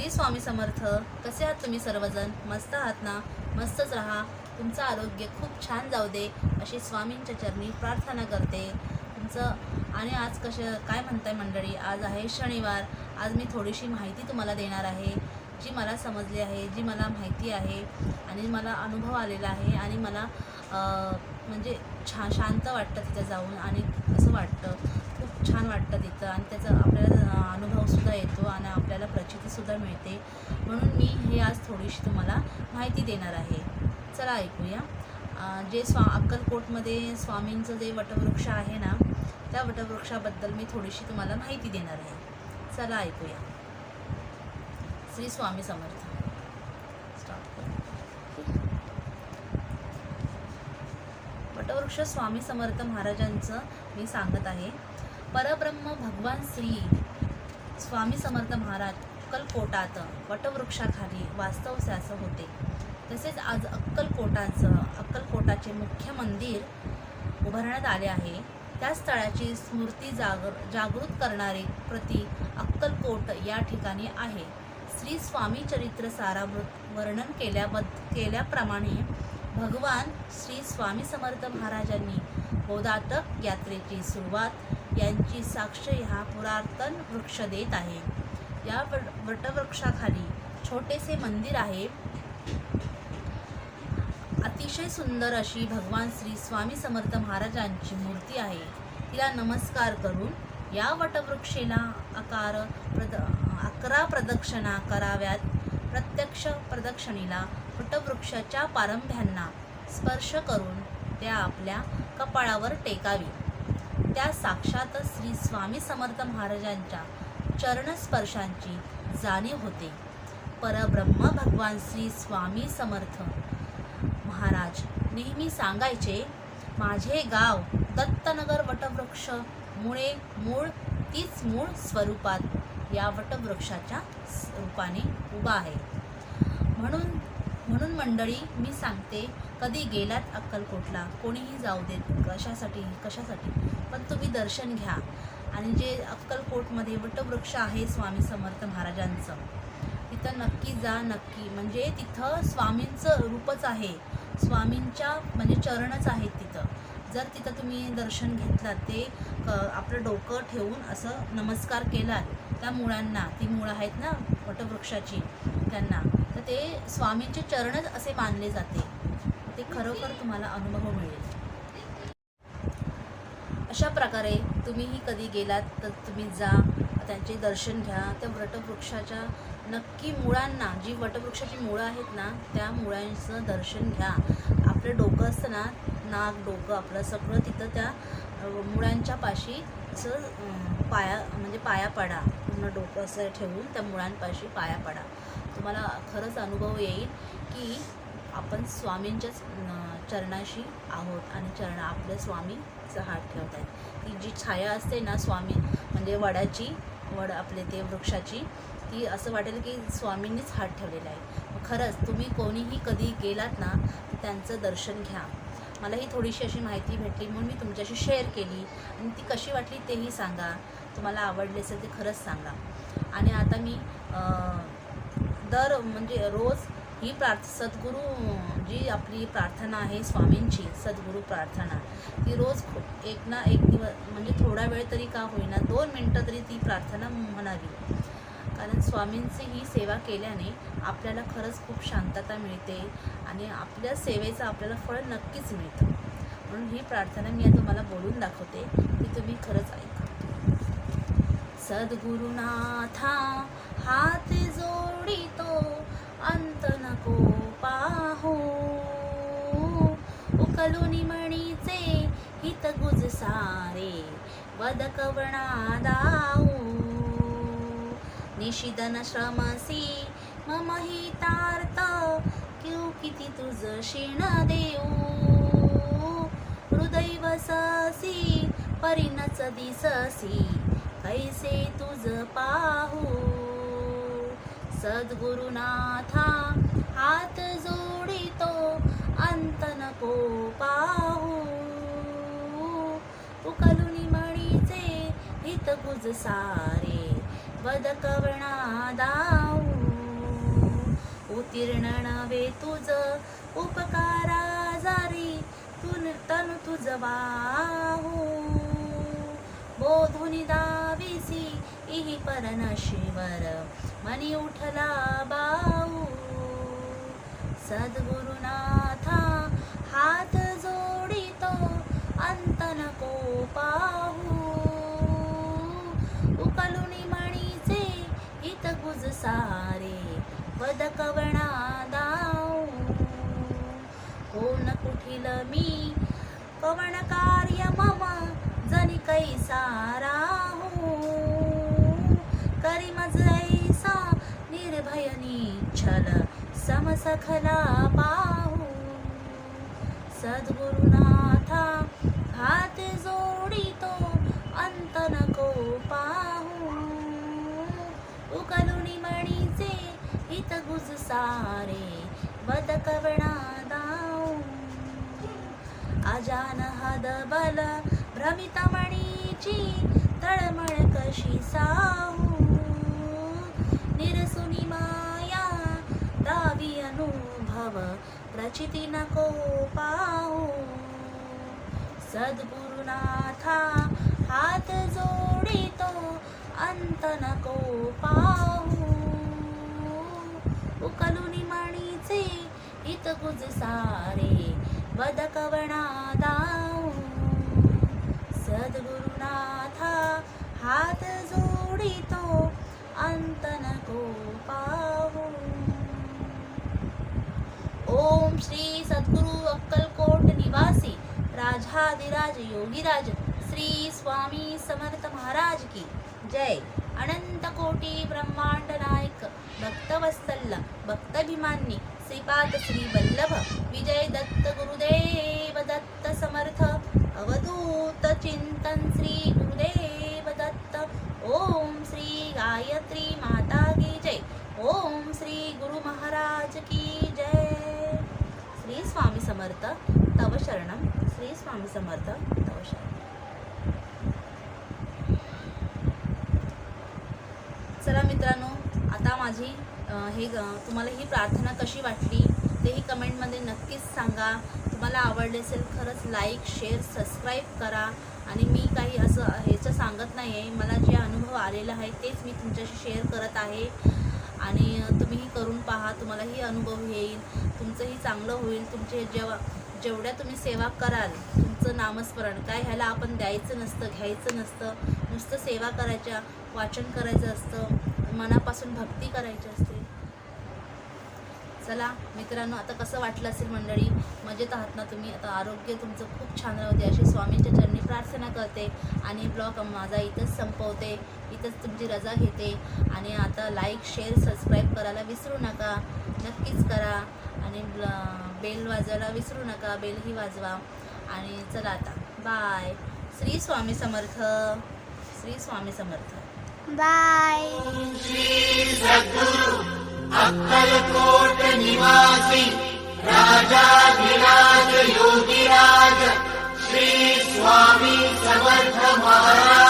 श्री स्वामी समर्थ. कसे आहात तुम्ही सर्वजण? मस्त आहात ना? मस्तच राहा. तुमचं आरोग्य खूप छान जाऊ दे अशी स्वामींच्या चरणी प्रार्थना करते. तुमचं आणि आज कसे काय म्हणताय मंडळी? आज आहे शनिवार. आज मी थोडीशी माहिती तुम्हाला देणार आहे जी मला समजली आहे जी मला माहिती आहे आणि मला अनुभव आलेला आहे आणि मला म्हणजे छा शांत वाटतं तिथं जाऊन आणि असं वाटतं. खूप छान वाटतं तिथं आणि त्याचा आपल्याला अनुभव अनुभवसुद्धा येतो आणि आपल्याला प्रचितीसुद्धा मिळते म्हणून मी हे आज थोडीशी तुम्हाला माहिती देणार आहे. चला ऐकूया. जे स्वा अक्कलकोटमध्ये स्वामींचं जे वटवृक्ष आहे ना त्या वटवृक्षाबद्दल मी थोडीशी तुम्हाला माहिती देणार आहे. चला ऐकूया. श्री स्वामी समर्थ. वटवृक्ष स्वामी समर्थ महाराजांचं मी सांगत आहे. परब्रह्म भगवान श्री स्वामी समर्थ महाराज अक्कलकोटात वटवृक्षाखाली वास्तवस्यास होते. तसेच आज अक्कलकोटाचं अक्कलकोटाचे मुख्य मंदिर उभारण्यात आले आहे. त्या स्थळाची स्मृती जाग जागृत करणारे प्रति अक्कलकोट या ठिकाणी आहे. श्री स्वामी चरित्र सारामृत वर्णन केल्याबद् केल्याप्रमाणे भगवान श्री स्वामी समर्थ महाराजांनी बोधाटक यात्रेची सुरुवात यांची साक्ष ह्या पुरातन वृक्ष देत आहे. या वटवृक्षाखाली छोटेसे मंदिर आहे. अतिशय सुंदर अशी भगवान श्री स्वामी समर्थ महाराजांची मूर्ती आहे. तिला नमस्कार करून या वटवृक्षेला आकार प्रद अकरा प्रदक्षिणा कराव्यात. प्रत्यक्ष प्रदक्षिणेला वटवृक्षाच्या पारंभ्यांना स्पर्श करून त्या आपल्या कपाळावर टेकावी. त्या साक्षात श्री स्वामी समर्थ महाराजांच्या चरणस्पर्शांची जाणीव होते. परब्रह्म भगवान श्री स्वामी समर्थ. महाराज नेहमी सांगायचे माझे गाव दत्तनगर वटवृक्ष मुळे मूळ तीच मूळ स्वरूपात या वटवृक्षाच्या रूपाने उभा आहे. म्हणून म्हणून मंडळी मी सांगते कधी गेलात अक्कलकोटला कोणीही जाऊ देत कशासाठी? कशासाठी? पण तुम्ही दर्शन घ्या. आणि जे अक्कलकोटमध्ये वटवृक्ष आहे स्वामी समर्थ महाराजांचं तिथं नक्की जा नक्की. म्हणजे तिथं स्वामींचं रूपच आहे. स्वामींच्या म्हणजे चरणच आहेत तिथं. जर तिथं तुम्ही दर्शन घेतलं ते आपलं डोकं ठेवून असं नमस्कार केलात त्या मुळांना ती मुळं आहेत ना वटवृक्षाची त्यांना. ते स्वामींचे चरणच असे मानले जाते. ते खरोखर तुम्हाला अनुभव मिळेल. अशा प्रकारे तुम्हीही कधी गेलात तर तुम्ही जा त्यांचे दर्शन घ्या. त्या वटवृक्षाच्या नक्की मुळांना जी वटवृक्षाची मुळं आहेत ना त्या मुळांचं दर्शन घ्या. आपलं डोकं असतं ना नाक डोकं आपलं सगळं तिथं त्या मुळांच्या पाशी असं पाया म्हणजे पाया पडा. पूर्ण डोकं असं ठेवून त्या मुळांपाशी पाया पडा. तुम्हाला खरंच अनुभव येईल की आपण स्वामींच्याच चरणाशी आहोत आणि चरण आपले स्वामीचं हात ठेवत आहेत. ती जी छाया असते ना स्वामी म्हणजे वडाची वड आपले ते वृक्षाची ती असं वाटेल की स्वामींनीच हात ठेवलेला आहे. खरंच तुम्ही कोणीही कधी गेलात ना त्यांचं दर्शन घ्या. मला ही थोडीशी अशी माहिती भेटली म्हणून मी तुमच्याशी शेअर केली. आणि ती कशी वाटली तेही सांगा. तुम्हाला आवडली असेल ते खरंच सांगा. आणि आता मी दर म्हणजे रोज ही प्रार्थ सद्गुरू जी आपली प्रार्थना आहे स्वामींची सद्गुरू प्रार्थना ती रोज एक ना एक दिवस म्हणजे थोडा वेळ तरी का होईना दोन मिनटं तरी ती प्रार्थना म्हणावी. कारण स्वामींची ही सेवा केल्याने आपल्याला खरंच खूप शांतता मिळते आणि आपल्या सेवेचं आपल्याला फळ नक्कीच मिळतं. म्हणून ही प्रार्थना मी आता तुम्हाला बोलून दाखवते की तुम्ही खरंच ऐका सद्गुरुनाथा हात जोडितो अंत नको पाहो उकलुनी मणीचे हित गुज सारे वद कवणा दाऊ निशिदन श्रमसी मम हितार्थ क्यू किती तुझ शिण देऊ. हृदय वससी परिणच दिससी कैसे तुझ पाहू? सद्गुरुनाथा हात जोडितो अंत नको पाहू. उकलुनी मणीचे हित गुज सारे बदकवणा दाऊ. उत्तीर्ण नव्हे तुझ उपकारा जारी तुन तनु तुझ वाहू इही परनशिवर मनी उठला बाऊ सद्गुरुनाथा हात जोडितो अंत नको पाहू। उकलुनी मणीचे हित गुज सारे पद कवणा दाऊ कोण कुठील मी पवन कार्य मम जनी कैसा राहू छल समसखला पाहू सद्गुरुनाथा हात जोडितो अंत नको पाहू उकलुनी मणीचे हित गुज सारे वद कवणा दाऊ अजान हद बल भ्रमित मणीची तळमळ कशी साहू अनुभव प्रचिती नको पाहू. सद्गुरुनाथा हात जोडितो अंत नको पाहू. उकलुनी मणीचे हित गुज सारे बदकवणा दाऊ. सद्गुरुनाथा हात जोडितो अंत नको पाहू. श्री सद्गुरु अक्कलकोट निवासी राजाधिराज योगीराज श्री स्वामी समर्थ महाराज की जय। अनंत कोटी ब्रह्मांड नायक भक्तवत्सल भक्तभिमानी श्रीपाद श्री वल्लभ विजय श्री स्वामी समर्थ चला मित्रांनो आता माझी हे ग- तुम्हाला ही प्रार्थना कशी वाटली तेही कमेंटमध्ये नक्कीच सांगा. तुम्हाला आवडले असेल खरंच लाईक शेअर सबस्क्राईब करा. आणि मी काही असं ह्याचं सांगत नाही आहे मला जे अनुभव आलेला आहे तेच मी तुमच्याशी शेअर करत आहे. आणि तुम्हीही करून पहा तुम्हालाही अनुभव येईल तुमचंही चांगलं होईल तुमचे जेव्हा जेवढ्या तुम्ही सेवा कराल तुमचं नामस्मरण काय ह्याला आपण द्यायचं नसतं घ्यायचं नसतं नुसतं सेवा करायच्या वाचन करायचं असतं मनापासून भक्ती करायची असते. चला मित्रांनो आता कसं वाटलं असेल मंडळी? मजेत आहात ना तुम्ही? आता आरोग्य तुमचं खूप छान राहते. अशी स्वामींच्या चरणी प्रार्थना करते आणि ब्लॉग माझा इथंच संपवते. इथंच तुमची रजा घेते. आणि आता लाईक शेअर सबस्क्राईब करायला विसरू नका. नक्कीच करा. आणि ब्ल- बेल वाजवायला विसरू नका. बेलही वाजवा. आणि चला आता. बाय श्री स्वामी समर्थ. श्री स्वामी समर्थ. बाय निवासी राजाधिराज योगिराज श्री स्वामी समर्थ महाराज